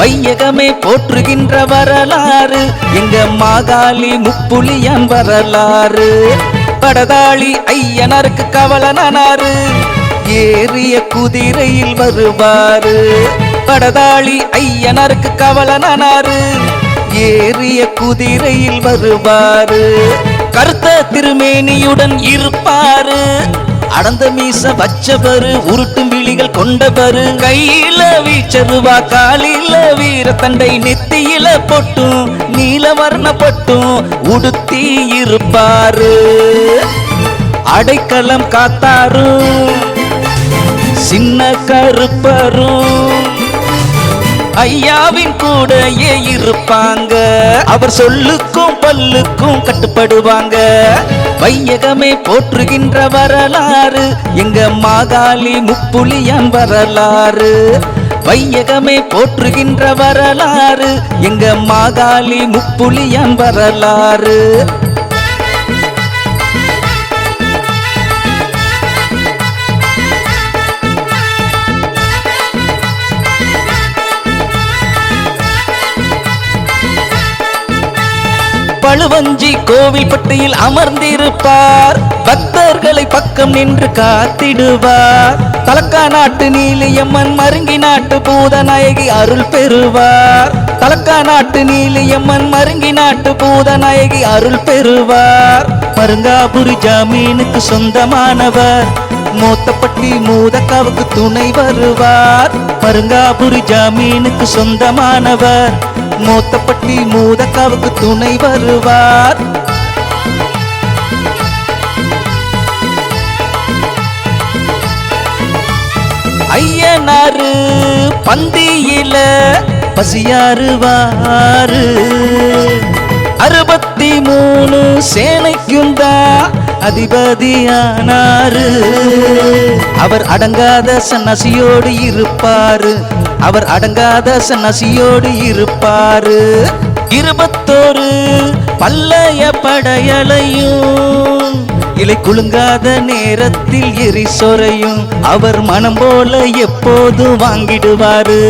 வையகமே போற்றுகின்ற வரலாறு. எங்க மாகாளி முப்புலியான் வரலாறு. படதாளி ஐயனருக்கு கவலனாரு ஏறிய குதிரையில் வருவாரு. படதாளி ஐயனருக்கு கவலனாரு ஏறிய குதிரையில் வருவாரு. கருத்த திருமேனியுடன் இருப்பாரு. அடந்த மீச வச்சவரு உருட்டும் விழிகள் கொண்டவரு. கையில செருவா காலில வீரத்தண்டை நெத்தியில பொட்டும் நீலவர்ண பொட்டும் உடுத்தி இருப்பாரு. அடைக்கலம் காத்தாரும் சின்ன கருப்பரும். ஐயாவின் கூடயே இருப்பாங்க. அவர் சொல்லுக்கும் பல்லுக்கும் கட்டுப்படுவாங்க. வையகமே போற்றுகின்ற வரலாறு எங்க மாகாளி முப்புலியான் வரலாறு. வையகமே போற்றுகின்ற வரலாறு. எங்க மாகாளி முப்புலியன் வரலாறு. பழுவஞ்சி கோவில் பட்டியில் அமர்ந்திருப்பார். பக்தர்களை பக்கம் நின்று காத்திடுவார். தலக்கா நாட்டு நீலியம்மன் மருங்கி நாட்டு பூதநாயகி அருள் பெறுவார். தலக்கா நாட்டு நீலியம்மன் மருங்கி நாட்டு பூதநாயகி அருள் பெறுவார். மருங்காபுரி ஜாமீனுக்கு சொந்தமானவர். மூத்தப்பட்டி மூதக்காவுக்கு துணை வருவார். மருங்காபுரி ஜாமீனுக்கு சொந்தமானவர். மூத்தப்பட்டி மூதக்காவுக்கு துணை வருவார். ஐயனாரு பந்தியில பசியாறுவாரு. அறுபத்தி மூணு சேனைக்கும் தான் அதிபதியானாரு. அவர் அடங்காத சன்னசியோடு இருப்பாரு. அவர் அடங்காத சன்னசியோடு இருப்பாரு. இருபத்தோரு பல்லைய படையலையும் இலை குலுங்காத நேரத்தில் எரி சொறையும் அவர் மனம் போல எப்போதும் வாங்கிடுவாரு?